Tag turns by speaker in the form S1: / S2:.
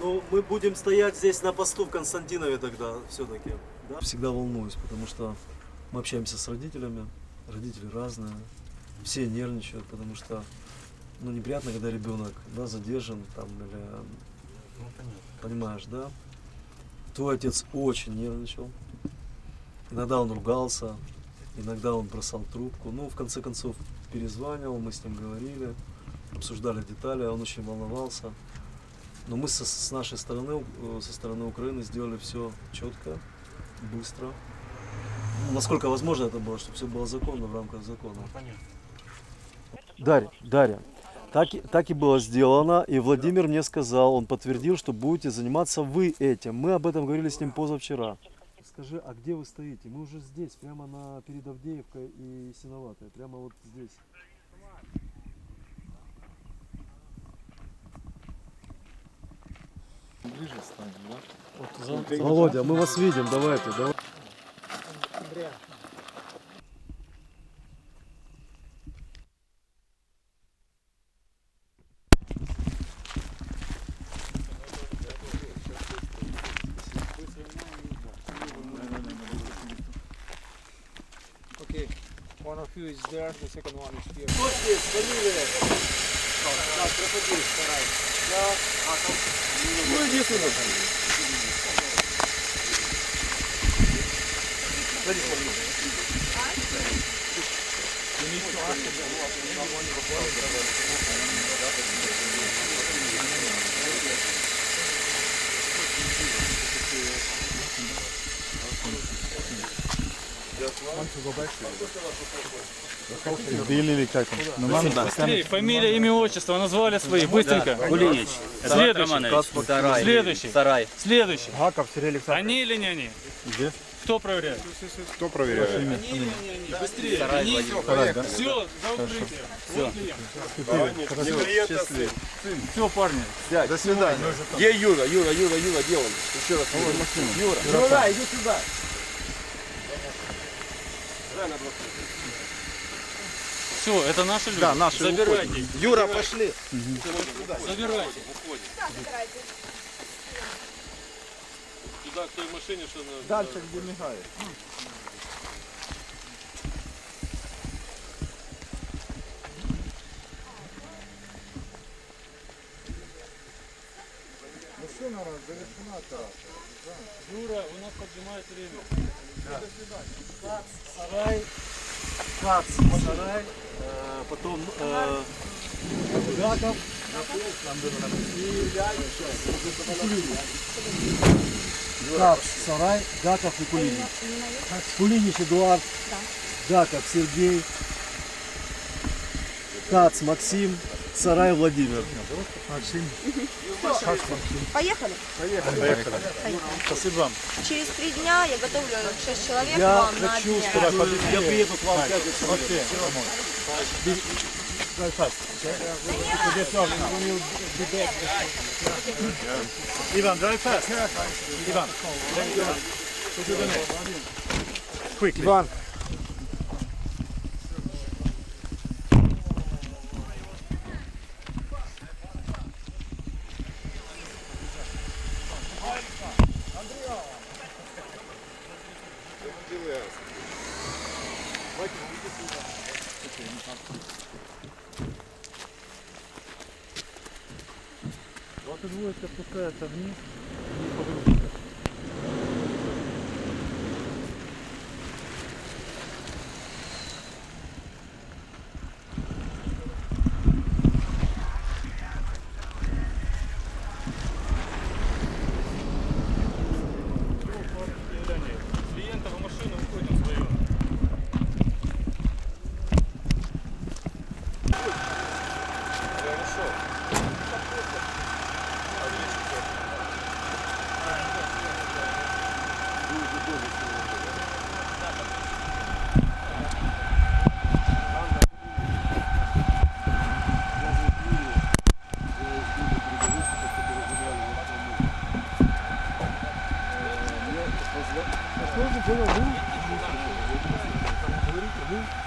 S1: Ну, мы будем стоять здесь на посту в Константинове тогда все-таки. Да? Всегда волнуюсь, потому что мы общаемся с родителями, родители разные, все нервничают, потому что ну, неприятно, когда ребенок да, задержан там или понимаешь, да? Твой отец очень нервничал. Иногда он ругался, иногда он бросал трубку. Ну, в конце концов, перезванивал, мы с ним говорили, обсуждали детали, он очень волновался. Но мы со- с нашей стороны, э, со стороны Украины сделали все четко, быстро. Насколько возможно это было, чтобы все было законно в рамках закона. Дарья, Дарья, так, так и было сделано, и Владимир мне сказал, он подтвердил, что будете заниматься вы этим. Мы об этом говорили с ним позавчера. Скажи, а где вы стоите? Мы уже здесь, прямо на перед Авдеевкой и Синоватой, прямо вот здесь.
S2: Ближе станем, да?
S1: Володя, мы вас видим, давайте, давай.
S3: Okay, one of you is there, the second one is here. Ну иди сюда. Садись, Thank you.
S2: Били или как там? Ну, нам
S4: Быстрее, фамилия, имя, отчество, назвали свои, быстренько.
S5: Кулинич.
S4: Следующий. Следующий.
S5: Сарай.
S4: Следующий.
S2: Гаков Сергей Александрович.
S4: Они или не они?
S2: Где?
S4: Кто проверяет?
S2: Кто проверяет?
S4: Быстрее.
S5: Сарай,
S4: Они.
S2: Сарай, да?
S4: Все, за укрытие.
S2: Счастливо.
S4: Все, парни.
S2: До свидания.
S5: Где Юра? Юра, Юра, Юра, где он? Еще раз. Юра. Юра, иди сюда.
S4: Все, это наши люди.
S2: Да, наши
S4: Забирайте. их,
S5: Юра, пошли.
S4: Забирайте. Туда, к той машине, что на...
S2: Дальше, где мигает. Машина разрешена операция.
S4: Юра, у нас поджимает время.
S1: Сарай, Кац, Сарай, э, потом э, Гаков, Кац, Сарай, Гаков и Кулинич. Кулинич Эдуард, Гаков Сергей, Кац Максим, Сарай Владимир.
S6: Поехали?
S2: Спасибо вам.
S6: Через три дня я готовлю 6 человек
S1: Я
S6: вам на
S1: хочу, чтобы я приеду к вам в пятницу.
S2: Ivan, drive fast. Ivan. Quickly. Ivan.
S4: И двоечка спускается вниз я решил. Позвольте, было вы? Говорите, вы?